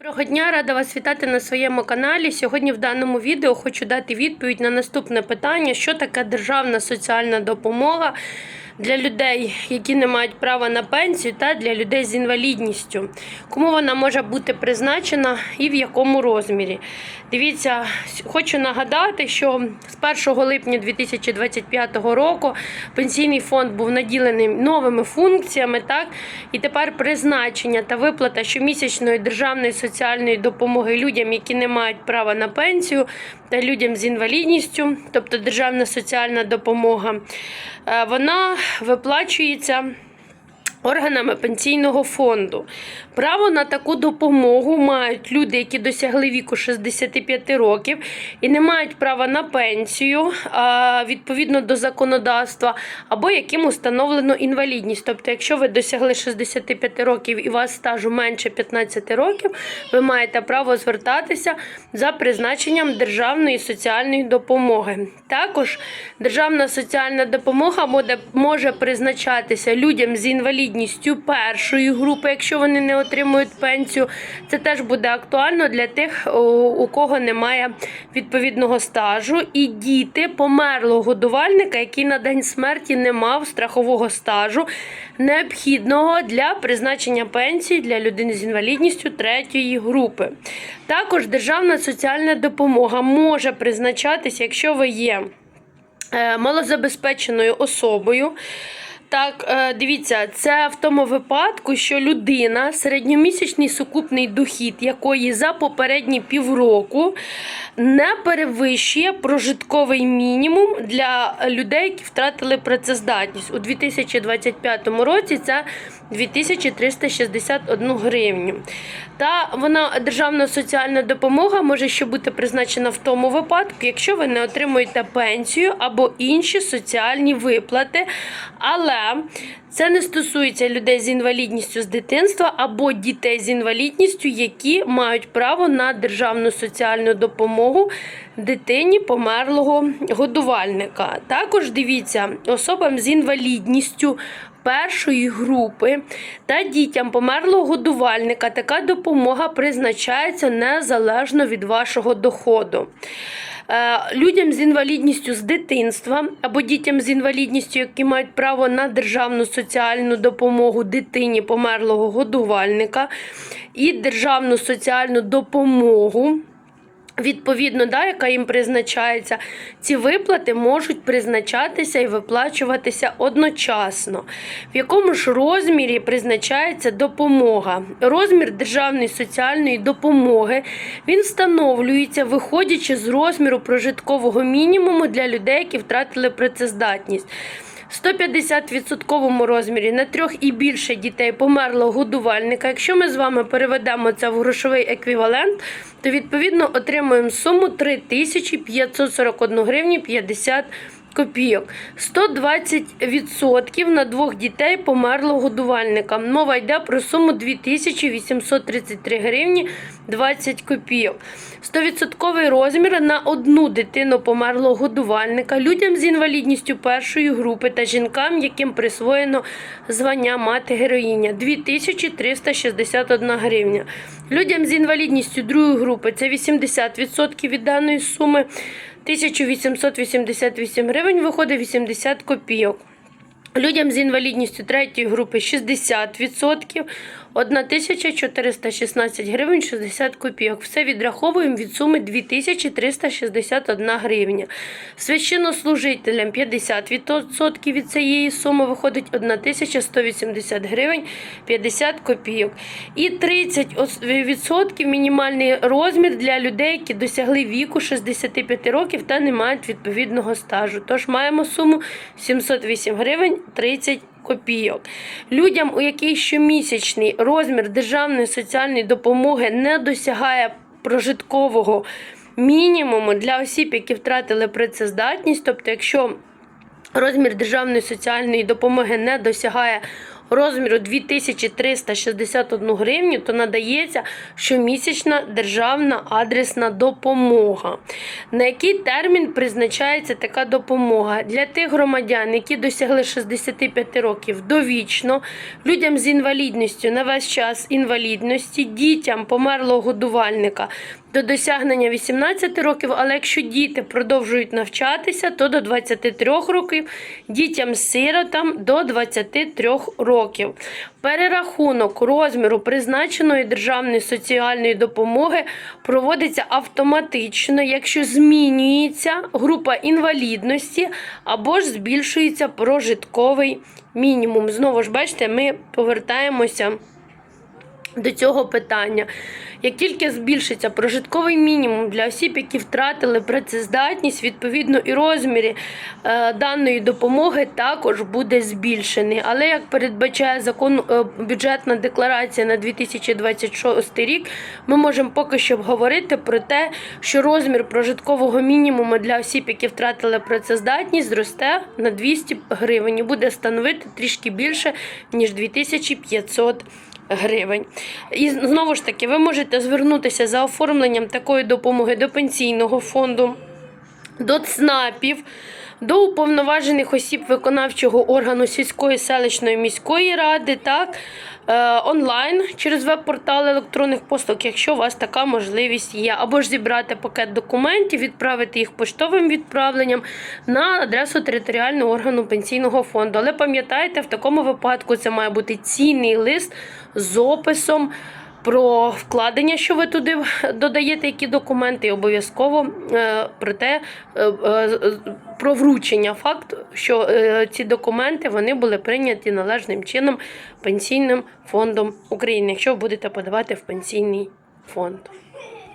Доброго дня, рада вас вітати на своєму каналі. Сьогодні в даному відео хочу дати відповідь на наступне питання: що таке державна соціальна допомога для людей, які не мають права на пенсію, та для людей з інвалідністю. Кому вона може бути призначена і в якому розмірі? Дивіться, хочу нагадати, що з 1 липня 2025 року пенсійний фонд був наділений новими функціями, так і тепер призначення та виплата щомісячної державної соціальної допомоги людям, які не мають права на пенсію, та людям з інвалідністю, тобто державна соціальна допомога, е, вона виплачується. Органами пенсійного фонду право на таку допомогу мають люди, які досягли віку 65 років і не мають права на пенсію відповідно до законодавства, або яким установлено інвалідність. Тобто, якщо ви досягли 65 років і у вас стажу менше 15 років, ви маєте право звертатися за призначенням державної соціальної допомоги. Також державна соціальна допомога може, призначатися людям з інвалідністю першої групи, якщо вони не отримують пенсію. Це теж буде актуально для тих, у- у кого немає відповідного стажу, і діти померлого годувальника, який на день смерті не мав страхового стажу, необхідного для призначення пенсії для людини з інвалідністю третьої групи. Також державна соціальна допомога може призначатися, якщо ви є е, малозабезпеченою особою. Так, е, дивіться, це в тому випадку, що людина, середньомісячний сукупний дохід якої за попередні півроку не перевищує прожитковий мінімум для людей, які втратили працездатність. У 2025 році це 2361 гривню. Та вона державна соціальна допомога може ще бути призначена в тому випадку, якщо ви не отримуєте пенсію або інші соціальні виплати. Але це не стосується людей з інвалідністю з дитинства або дітей з інвалідністю, які мають право на державну соціальну допомогу дитині померлого годувальника. Також дивіться, особам з інвалідністю першої групи та дітям померлого годувальника така допомога призначається незалежно від вашого доходу. Е, Людям з інвалідністю з дитинства або дітям з інвалідністю, які мають право на державну соціальну допомогу дитині померлого годувальника і державну соціальну допомогу. Відповідно, да, яка їм призначається, ці виплати можуть призначатися і виплачуватися одночасно. В якому ж розмірі призначається допомога? Розмір державної соціальної допомоги він встановлюється, виходячи з розміру прожиткового мінімуму для людей, які втратили працездатність. 150% розмірі на трьох і більше дітей померло годувальника. Якщо ми з вами переведемо це в грошовий еквівалент, то відповідно отримуємо суму 3541 гривні 50 копійок. 120% на двох дітей померло годувальника. Мова йде про суму 2833 гривні 20 копійок. 100% розмір на одну дитину померлого годувальника людям з інвалідністю першої групи та жінкам, яким присвоєно звання мати героїня 2361 гривня. Людям з інвалідністю другої групи це 80% від даної суми. 1888 гривень виходить 80 копійок. Людям з інвалідністю третьої групи 60%, 1416 гривень 60 копійок. Все відраховуємо від суми 2361 гривня. Священнослужителям 50% від цієї суми виходить 1180 гривень 50 копійок. І 30% мінімальний розмір для людей, які досягли віку 65 років та не мають відповідного стажу. Тож маємо суму 708 гривень 30 копійок. Людям, у яких щомісячний розмір державної соціальної допомоги не досягає прожиткового мінімуму для осіб, які втратили працездатність, тобто, якщо розмір державної соціальної допомоги не досягає розміру 2361 гривню, то надається щомісячна державна адресна допомога. На який термін призначається така допомога? Для тих громадян, які досягли 65 років довічно, людям з інвалідністю на весь час інвалідності, дітям померлого годувальника до досягнення 18 років, але якщо діти продовжують навчатися, то до 23 років, дітям-сиротам до 23 років. Перерахунок розміру призначеної державної соціальної допомоги проводиться автоматично, якщо змінюється група інвалідності або ж збільшується прожитковий мінімум. Знову ж бачите, ми повертаємося до цього питання. Як тільки збільшиться прожитковий мінімум для осіб, які втратили працездатність, відповідно і розміри е, даної допомоги також буде збільшений. Але як передбачає закон е, бюджетна декларація на 2026 рік, ми можемо поки що говорити про те, що розмір прожиткового мінімуму для осіб, які втратили працездатність, зросте на 200 гривень і буде становити трішки більше ніж 2500 гривень. І знову ж таки, ви можете звернутися за оформленням такої допомоги до пенсійного фонду, до ЦНАПів, до уповноважених осіб виконавчого органу сільської селищної міської ради, так, е, онлайн через веб-портал електронних послуг, якщо у вас така можливість є, або ж зібрати пакет документів, відправити їх поштовим відправленням на адресу територіального органу пенсійного фонду. Але пам'ятайте, в такому випадку це має бути цінний лист з описом. Про вкладення, що ви туди додаєте, які документи, і обов'язково е, про те, е, е, про вручення факт, що ці документи вони були прийняті належним чином пенсійним фондом України, якщо ви будете подавати в пенсійний фонд.